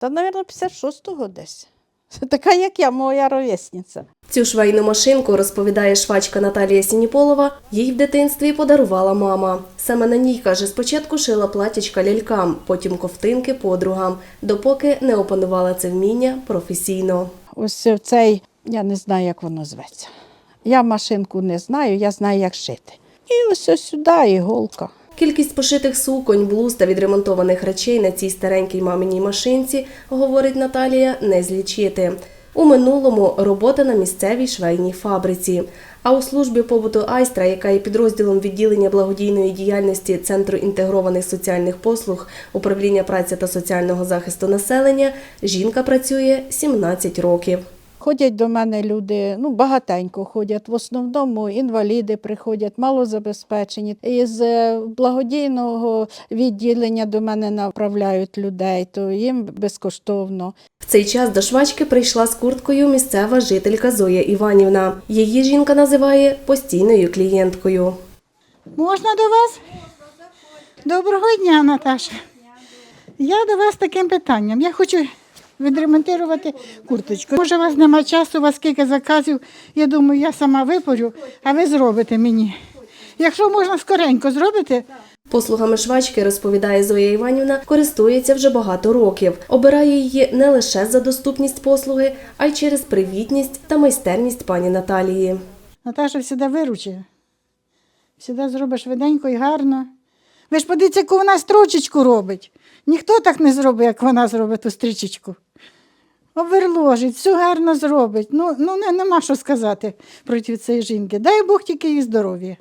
Та, мабуть, 56-го десь. Така, як я, моя ровесниця. Цю швейну машинку, розповідає швачка Наталія Сініполова, їй в дитинстві подарувала мама. Саме на ній, каже, спочатку шила платічка лялькам, потім ковтинки подругам, допоки не опанувала це вміння професійно. Ось цей, я не знаю, як воно зветься. Я машинку не знаю, я знаю, як шити. І ось ось сюди іголка. Кількість пошитих суконь, блуз та відремонтованих речей на цій старенькій маминій машинці, говорить Наталія, не злічити. У минулому робота на місцевій швейній фабриці. А у службі побуту Айстра, яка є підрозділом відділення благодійної діяльності Центру інтегрованих соціальних послуг управління праці та соціального захисту населення, жінка працює 17 років. Ходять до мене люди, ну багатенько ходять. В основному інваліди приходять, малозабезпечені. Із е, благодійного відділення до мене направляють людей, то їм безкоштовно. В цей час до швачки прийшла з курткою місцева жителька Зоя Іванівна. Її жінка називає постійною клієнткою. Можна до вас? Доброго дня, Наташа. Я до вас таким питанням. Я хочу відремонтувати курточку. Може, у вас немає часу, у вас скільки заказів. Я думаю, я сама випорю, а ви зробите мені. Якщо можна скоренько зробити, Послугами швачки, розповідає Зоя Іванівна, користується вже багато років. Обирає її не лише за доступність послуги, а й через привітність та майстерність пані Наталії. Наташа завжди виручить. Завжди зробиш швиденько і гарно. Ви ж подивіться, яку вона строчечку робить. Ніхто так не зробить, як вона зробить ту стрічечку. Оберложить, все гарно зробить. Ну, ну не, нема що сказати проти цієї жінки. Дай Бог тільки їй здоров'я.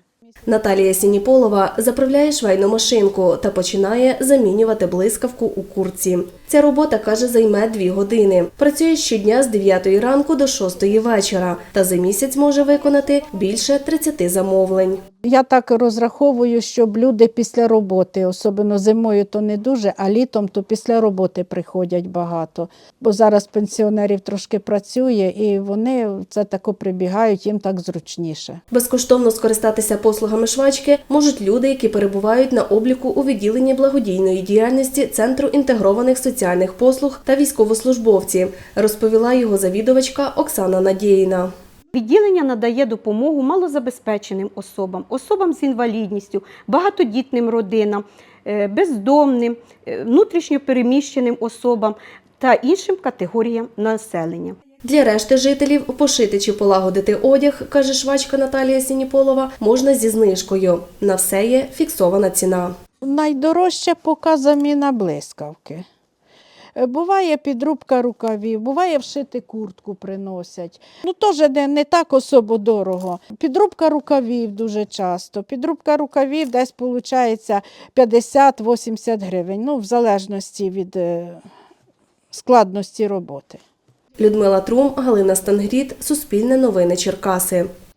Наталія Сініполова заправляє швейну машинку та починає замінювати блискавку у курці. Ця робота, каже, займе дві години. Працює щодня з 9 ранку до 6 вечора та за місяць може виконати більше 30 замовлень. Я так розраховую, щоб люди після роботи, особливо зимою, то не дуже, а літом то після роботи приходять багато. Бо зараз пенсіонерів трошки працює, і вони це тако прибігають, їм так зручніше. Безкоштовно скористатися послугами швачки можуть люди, які перебувають на обліку у відділенні благодійної діяльності Центру інтегрованих соціальних послуг та військовослужбовці, розповіла його завідувачка Оксана Надєїна. Відділення надає допомогу малозабезпеченим особам, особам з інвалідністю, багатодітним родинам, е, бездомним, е, внутрішньопереміщеним особам та іншим категоріям населення. Для решти жителів пошити чи полагодити одяг, каже швачка Наталія Сініполова, можна зі знижкою. На все є фіксована ціна. Найдорожче поки заміна блискавки. Е, Буває підрубка рукавів, буває вшити куртку приносять. Ну, теж не, не так особо дорого. Підрубка рукавів дуже часто. Підрубка рукавів десь виходить 50-80 гривень, ну, в залежності від е, складності роботи. Людмила Трум, Галина Стангріт, Суспільне новини Черкаси.